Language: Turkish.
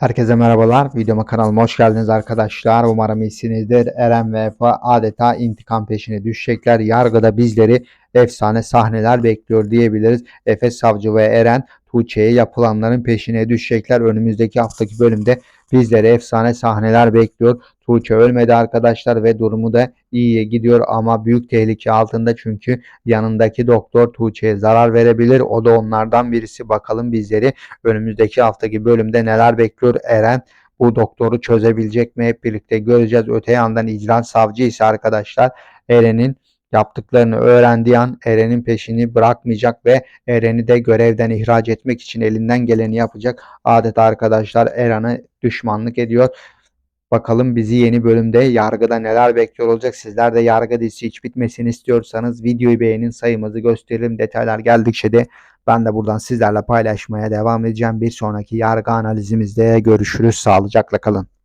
Herkese merhabalar. Videoma kanalıma hoş geldiniz arkadaşlar. Umarım iyisinizdir. Eren ve Efe adeta intikam peşine düşecekler. Yargıda bizleri efsane sahneler bekliyor diyebiliriz. Efe Savcı ve Eren Tuğçe'ye yapılanların peşine düşecekler. Önümüzdeki haftaki bölümde bizleri efsane sahneler bekliyor. Tuğçe ölmedi arkadaşlar ve durumu da iyiye gidiyor ama büyük tehlike altında çünkü yanındaki doktor Tuğçe'ye zarar verebilir. O da onlardan birisi. Bakalım bizleri önümüzdeki haftaki bölümde neler bekliyor Eren bu doktoru çözebilecek mi hep birlikte göreceğiz. Öte yandan icra savcı ise arkadaşlar Eren'in yaptıklarını öğrendiği an Eren'in peşini bırakmayacak ve Eren'i de görevden ihraç etmek için elinden geleni yapacak. Adeta arkadaşlar Eren'e düşmanlık ediyor. Bakalım bizi yeni bölümde yargıda neler bekliyor olacak. Sizler de yargı dizisi hiç bitmesini istiyorsanız videoyu beğenin sayımızı gösterelim. Detaylar geldikçe de ben de buradan sizlerle paylaşmaya devam edeceğim. Bir sonraki yargı analizimizde görüşürüz. Sağlıcakla kalın.